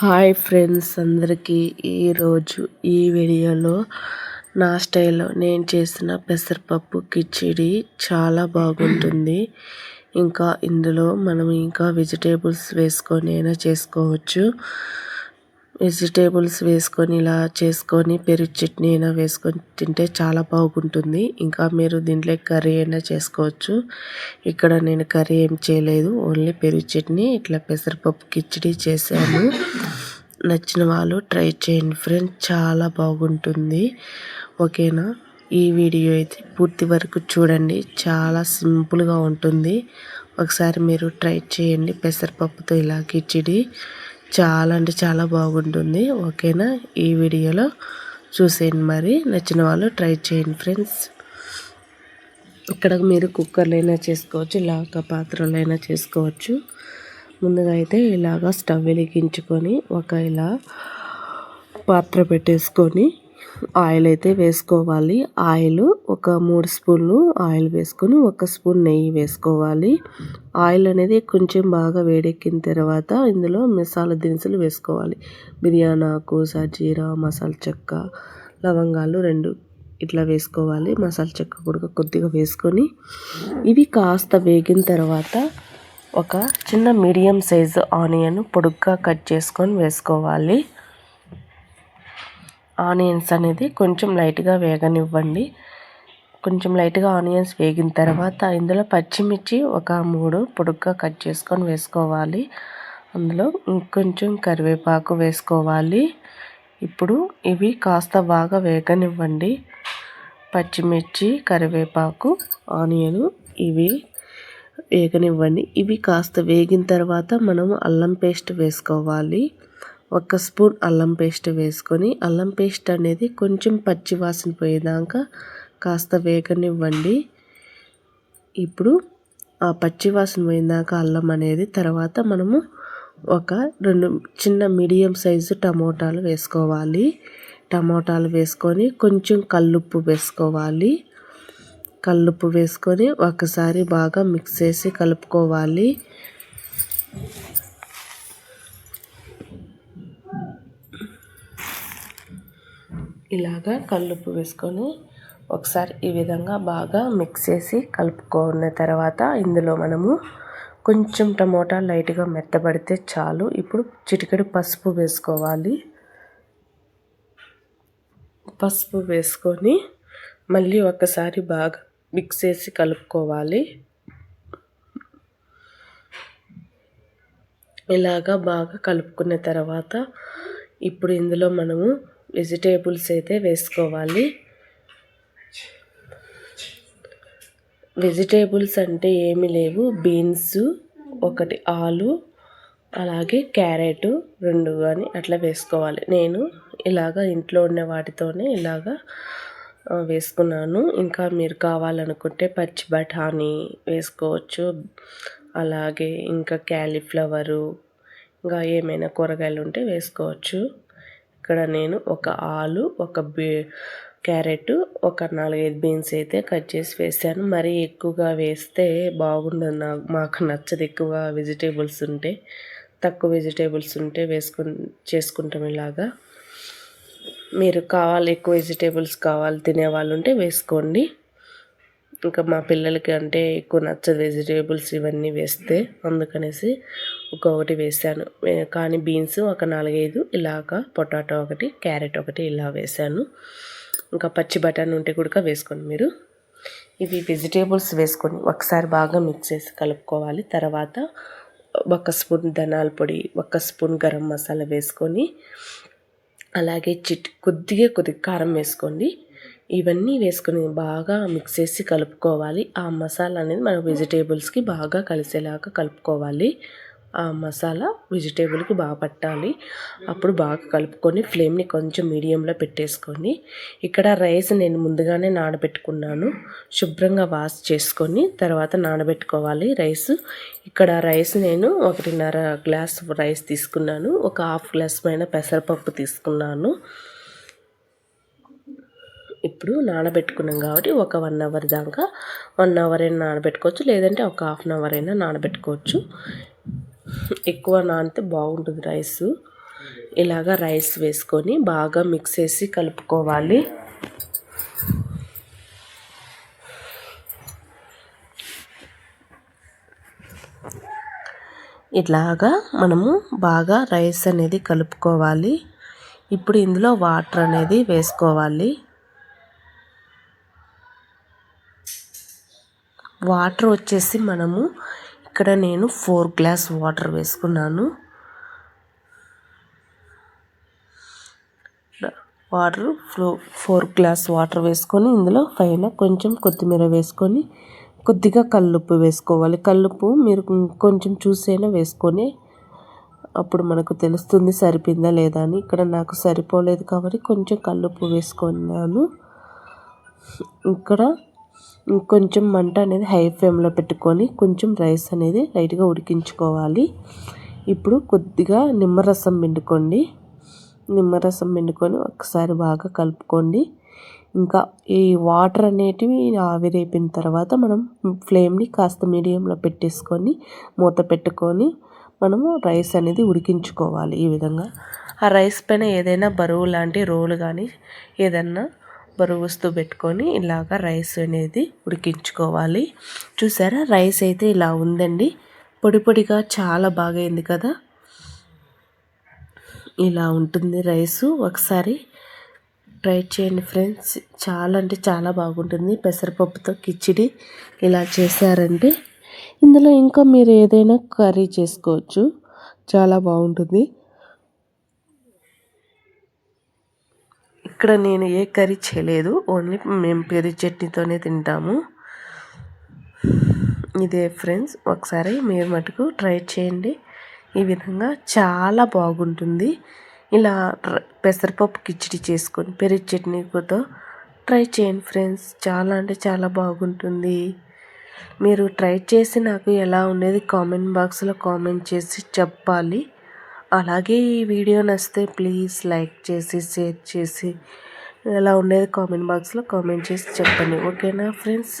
Hi friends అందరికీ ఈరోజు ఈ వీడియోలో నా స్టైల్లో నేను చేసిన పెసరపప్పు కిచిడి చాలా బాగుంటుంది. ఇంకా ఇందులో మనం ఇంకా వెజిటేబుల్స్ వేసుకొని అయినా చేసుకోవచ్చు. వెజిటేబుల్స్ వేసుకొని ఇలా చేసుకొని పెరుగు చట్నీ అయినా వేసుకొని తింటే చాలా బాగుంటుంది. ఇంకా మీరు దీంట్లో కర్రీ అయినా చేసుకోవచ్చు. ఇక్కడ నేను కర్రీ ఏం చేయలేదు. ఓన్లీ పెరుగు చట్నీ ఇట్లా పెసరపప్పు కిచిడి చేశాను. నచ్చిన వాళ్ళు ట్రై చేయండి ఫ్రెండ్స్. చాలా బాగుంటుంది. ఓకేనా? ఈ వీడియో అయితే పూర్తి వరకు చూడండి. చాలా సింపుల్గా ఉంటుంది. ఒకసారి మీరు ట్రై చేయండి. పెసరపప్పుతో ఇలా కిచిడి. చాలా అంటే చాలా బాగుంటుంది. ఓకేనా? ఈ వీడియోలో చూసేయండి మరి. నచ్చిన వాళ్ళు ట్రై చేయండి ఫ్రెండ్స్. ఇక్కడ మీరు కుక్కర్లో అయినా చేసుకోవచ్చు ఇలాగ పాత్రలో అయినా చేసుకోవచ్చు. ముందుగా అయితే ఇలాగ స్టవ్ వెలిగించుకొని ఒక ఇలా పాత్ర పెట్టేసుకొని ఆయిల్ అయితే వేసుకోవాలి. ఆయిల్ ఒక మూడు స్పూన్లు ఆయిల్ వేసుకొని ఒక స్పూన్ నెయ్యి వేసుకోవాలి. ఆయిల్ అనేది కొంచెం బాగా వేడెక్కిన తర్వాత ఇందులో మసాలా దినుసులు వేసుకోవాలి. బిర్యానీ ఆకు జీరా మసాలా చెక్క లవంగాలు రెండు ఇట్లా వేసుకోవాలి. మసాలా చెక్క కూడా కొద్దిగా వేసుకొని ఇవి కాస్త వేగిన తర్వాత ఒక చిన్న మీడియం సైజు ఆనియన్ పొడుగ్గా కట్ చేసుకొని వేసుకోవాలి. ఆనియన్స్ అనేది కొంచెం లైట్గా వేగనివ్వండి. కొంచెం లైట్గా ఆనియన్స్ వేగిన తర్వాత ఇందులో పచ్చిమిర్చి ఒక మూడు పొడుగ్గా కట్ చేసుకొని వేసుకోవాలి. అందులో ఇంకొంచెం కరివేపాకు వేసుకోవాలి. ఇప్పుడు ఇవి కాస్త బాగా వేగనివ్వండి. పచ్చిమిర్చి కరివేపాకు ఆనియన్ ఇవి వేగనివ్వండి. ఇవి కాస్త వేగిన తర్వాత మనము అల్లం పేస్ట్ వేసుకోవాలి. ఒక స్పూన్ అల్లం పేస్ట్ వేసుకొని అల్లం పేస్ట్ అనేది కొంచెం పచ్చి వాసన పోయేదాకా కాస్త వేగనివ్వండి. ఇప్పుడు ఆ పచ్చి వాసన పోయినాక అల్లం అనేది తర్వాత మనము ఒక రెండు చిన్న మీడియం సైజు టమోటాలు వేసుకోవాలి. టమోటాలు వేసుకొని కొంచెం కల్లుప్పు వేసుకోవాలి. కల్లుప్పు వేసుకొని ఒకసారి బాగా మిక్స్ చేసి కలుపుకోవాలి. ఇలాగా కల్లుప్పు వేసుకొని ఒకసారి ఈ విధంగా బాగా మిక్స్ చేసి కలుపుకున్న తర్వాత ఇందులో మనము కొంచెం టమోటా లైట్గా మెత్తబడితే చాలు. ఇప్పుడు చిటికెడు పసుపు వేసుకోవాలి. పసుపు వేసుకొని మళ్ళీ ఒకసారి బాగా మిక్స్ చేసి కలుపుకోవాలి. ఇలాగా బాగా కలుపుకున్న తర్వాత ఇప్పుడు ఇందులో మనము వెజిటేబుల్స్ అయితే వేసుకోవాలి. వెజిటేబుల్స్ అంటే ఏమి లేవు. బీన్స్ ఒకటి ఆలు అలాగే క్యారెట్ రెండు కానీ అట్లా వేసుకోవాలి. నేను ఇలాగ ఇంట్లో ఉన్న వాటితోనే ఇలాగ వేసుకున్నాను. ఇంకా మీరు కావాలనుకుంటే పచ్చి బఠానీ వేసుకోవచ్చు. అలాగే ఇంకా క్యాలీఫ్లవరు ఇంకా ఏమైనా కూరగాయలు ఉంటే వేసుకోవచ్చు. ఇక్కడ నేను ఒక ఆలు ఒక బీ క్యారెట్ ఒక నాలుగైదు బీన్స్ అయితే కట్ చేసి వేసాను. మరీ ఎక్కువగా వేస్తే బాగుండదు నాకు మాకు నచ్చదు ఎక్కువ వెజిటేబుల్స్ ఉంటే తక్కువ వెజిటేబుల్స్ ఉంటే వేసుకు చేసుకుంటాం ఇలాగా. మీరు కావాలి ఎక్కువ వెజిటేబుల్స్ కావాలి తినే వాళ్ళు ఉంటే వేసుకోండి. ఇంకా మా పిల్లలకి అంటే ఎక్కువ నచ్చదు వెజిటేబుల్స్ ఇవన్నీ వేస్తే అందుకనేసి ఒక్కొక్కటి వేసాను కానీ బీన్స్ ఒక నాలుగైదు ఇలాగ పొటాటో ఒకటి క్యారెట్ ఒకటి ఇలా వేసాను ఇంకా పచ్చి బఠానీ ఉంటే కూడా వేసుకోండి మీరు. ఇవి వెజిటేబుల్స్ వేసుకొని ఒకసారి బాగా మిక్స్ చేసి కలుపుకోవాలి. తర్వాత ఒక స్పూన్ ధనాల పొడి ఒక స్పూన్ గరం మసాలా వేసుకొని అలాగే చిట్ కొద్దిగా కొద్దిగా కారం వేసుకోండి. ఇవన్నీ వేసుకొని బాగా మిక్స్ చేసి కలుపుకోవాలి. ఆ మసాలా అనేది మన వెజిటేబుల్స్కి బాగా కలిసేలాగా కలుపుకోవాలి. ఆ మసాలా వెజిటేబుల్కి బాగా పట్టాలి. అప్పుడు బాగా కలుపుకొని ఫ్లేమ్ని కొంచెం మీడియంలో పెట్టేసుకొని ఇక్కడ రైస్ నేను ముందుగానే నానబెట్టుకున్నాను. శుభ్రంగా వాష్ చేసుకొని తర్వాత నానబెట్టుకోవాలి రైస్. ఇక్కడ రైస్ నేను ఒకటిన్నర గ్లాస్ రైస్ తీసుకున్నాను. ఒక హాఫ్ గ్లాస్ పైన పెసరపప్పు తీసుకున్నాను. ఇప్పుడు నానబెట్టుకున్నాం కాబట్టి ఒక వన్ అవర్ దాకా వన్ అవర్ అయినా నానబెట్టుకోవచ్చు. లేదంటే ఒక హాఫ్ అన్ అవర్ అయినా నానబెట్టుకోవచ్చు. ఎక్కువ నానితే బాగుంటుంది రైస్. ఇలాగ రైస్ వేసుకొని బాగా మిక్స్ చేసి కలుపుకోవాలి. ఇట్లాగా మనము బాగా రైస్ అనేది కలుపుకోవాలి. ఇప్పుడు ఇందులో వాటర్ అనేది వేసుకోవాలి. వాటర్ వచ్చేసి మనము ఇక్కడ నేను ఫోర్ గ్లాస్ వాటర్ వేసుకున్నాను. Water flow four glass water వేసుకొని ఇందులో పైన కొంచెం కొత్తిమీర వేసుకొని కొద్దిగా కల్లుప్పు వేసుకోవాలి. కల్లుప్పు మీరు కొంచెం చూసైనా వేసుకొని అప్పుడు మనకు తెలుస్తుంది సరిపోయిందా లేదా అని. ఇక్కడ నాకు సరిపోలేదు కాబట్టి కొంచెం కల్లుప్పు వేసుకున్నాను. ఇక్కడ కొంచెం మంట అనేది హై ఫ్లేమ్లో పెట్టుకొని కొంచెం రైస్ అనేది లైట్గా ఉడికించుకోవాలి. ఇప్పుడు కొద్దిగా నిమ్మరసం పిండుకోండి. నిమ్మరసం పిండుకొని ఒకసారి బాగా కలుపుకోండి. ఇంకా ఈ వాటర్ అనేటివి ఆవిరైపోయిన తర్వాత మనం ఫ్లేమ్ని కాస్త మీడియంలో పెట్టేసుకొని మూత పెట్టుకొని మనము రైస్ అనేది ఉడికించుకోవాలి ఈ విధంగా. ఆ రైస్ పైన ఏదైనా బరువు లాంటి రోలు కానీ ఏదన్నా బరువు పెట్టుకొని ఇలాగ రైస్ అనేది ఉడికించుకోవాలి. చూసారా? రైస్ అయితే ఇలా ఉందండి. పొడి పొడిగా చాలా బాగా అయింది కదా? ఇలా ఉంటుంది రైసు. ఒకసారి ట్రై చేయండి ఫ్రెండ్స్. చాలా అంటే చాలా బాగుంటుంది. పెసరపప్పుతో కిచిడి ఇలా చేశారంటే ఇందులో ఇంకా మీరు ఏదైనా కర్రీ చేసుకోవచ్చు. చాలా బాగుంటుంది. ఇక్కడ నేను ఏ కర్రీ చేయలేదు. ఓన్లీ మేము పెరుగు చట్నీతోనే తింటాము. ఇదే ఫ్రెండ్స్ ఒకసారి మీరు మటుకు ట్రై చేయండి. ఈ విధంగా చాలా బాగుంటుంది. ఇలా పెసరపప్పు కిచిడి చేసుకొని పెరుగు చట్నీతో ట్రై చేయండి ఫ్రెండ్స్. చాలా అంటే చాలా బాగుంటుంది. మీరు ట్రై చేసి నాకు ఎలా ఉండేది కామెంట్ బాక్స్లో కామెంట్ చేసి చెప్పాలి. అలాగే ఈ వీడియో నచ్చితే ప్లీజ్ లైక్ చేసి షేర్ చేసి ఎలా ఉండేది కామెంట్ బాక్స్లో కామెంట్ చేసి చెప్పండి. ఓకేనా ఫ్రెండ్స్?